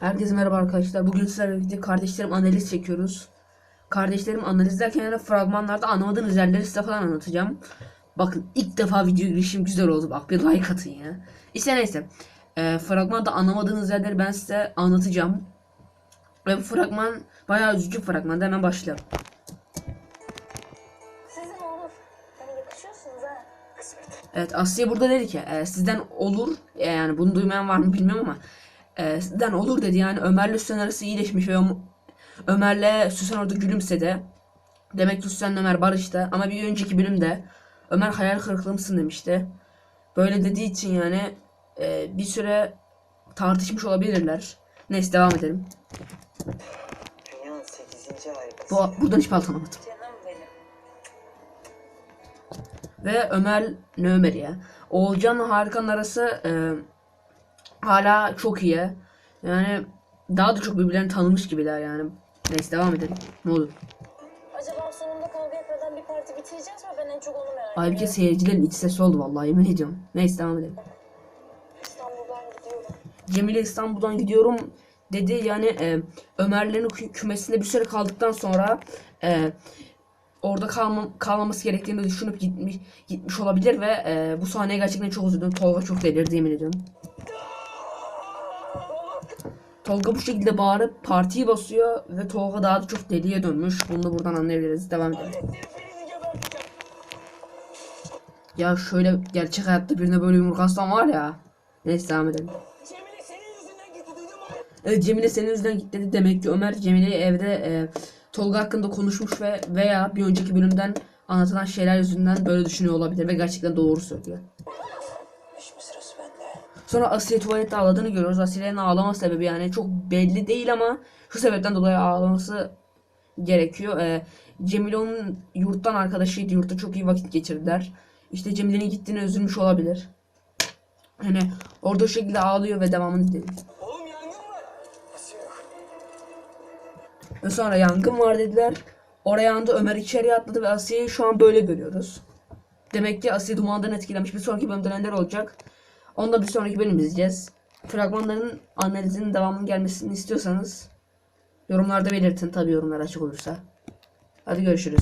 Herkese merhaba arkadaşlar. Bugün sizlerle birlikte kardeşlerim analiz çekiyoruz. Kardeşlerim analiz derken yani fragmanlarda anlamadığınız yerleri size falan anlatacağım. Bakın ilk defa video girişim güzel oldu. Bak bir like atın ya. İşte neyse. Ee, fragmanda anlamadığınız yerleri ben size anlatacağım. Ve bu fragman bayağı üzücü fragman. Hemen başlayalım. Evet Asya burada dedi ki e, sizden olur e, yani bunu duymayan var mı bilmiyorum ama e, olur dedi yani Ömer'le Süsen arası iyileşmiş ve Ömer'le Süsen orada gülümsedi. Demek ki Süsen'le Ömer barıştı ama bir önceki bölümde Ömer hayal kırıklığı demişti. Böyle dediği için yani e, bir süre tartışmış olabilirler. Neyse devam edelim. Dünyanın 8. harikası. Bu, buradan hiç baltanamadım. Canım benim. Ve Ömer ne Ömer ya? Oğulcan'la Harika'nın arası e, hala çok iyi. Yani daha da çok birbirlerini tanımış gibiler yani. Neyse devam edelim. Ne olur. Acaba sonunda kavga etmeden bir parti bitireceğiz mi? Ben en çok onu merak ediyorum. seyircilerin iç sesi oldu vallahi yemin ediyorum. Neyse devam edelim. İstanbul'dan gidiyorum. Cemile İstanbul'dan gidiyorum dedi. Yani e, Ömerlerin kü- kümesinde bir süre kaldıktan sonra e, orada kalma, kalmaması gerektiğini düşünüp gitmiş gitmiş olabilir ve e, bu sahneye gerçekten çok üzüldüm. Tolga çok delirdi yemin ediyorum. Tolga bu şekilde bağırıp partiyi basıyor ve Tolga daha da çok deliye dönmüş. Bunu da buradan anlayabiliriz. Devam edelim. Ya şöyle gerçek hayatta birine böyle yumruk aslan var ya. Neyse devam edelim. Evet, Cemile senin yüzünden gitti dedi. Demek ki Ömer Cemile'yi evde e, Tolga hakkında konuşmuş ve veya bir önceki bölümden anlatılan şeyler yüzünden böyle düşünüyor olabilir ve gerçekten doğru söylüyor. Sonra Asiye tuvalette ağladığını görüyoruz. Asiye'nin ağlama sebebi yani çok belli değil ama şu sebepten dolayı ağlaması gerekiyor. E, Cemile onun yurttan arkadaşıydı. Yurtta çok iyi vakit geçirdiler. İşte Cemile'nin gittiğine üzülmüş olabilir. Hani orada o şekilde ağlıyor ve devamını yok? Ve sonra yangın var dediler. Oraya anda Ömer içeriye atladı ve Asiye'yi şu an böyle görüyoruz. Demek ki Asiye dumandan etkilenmiş. Bir sonraki bölümde neler olacak? Onu da bir sonraki bölüm izleyeceğiz. Fragmanların analizinin devamının gelmesini istiyorsanız yorumlarda belirtin. Tabi yorumlar açık olursa. Hadi görüşürüz.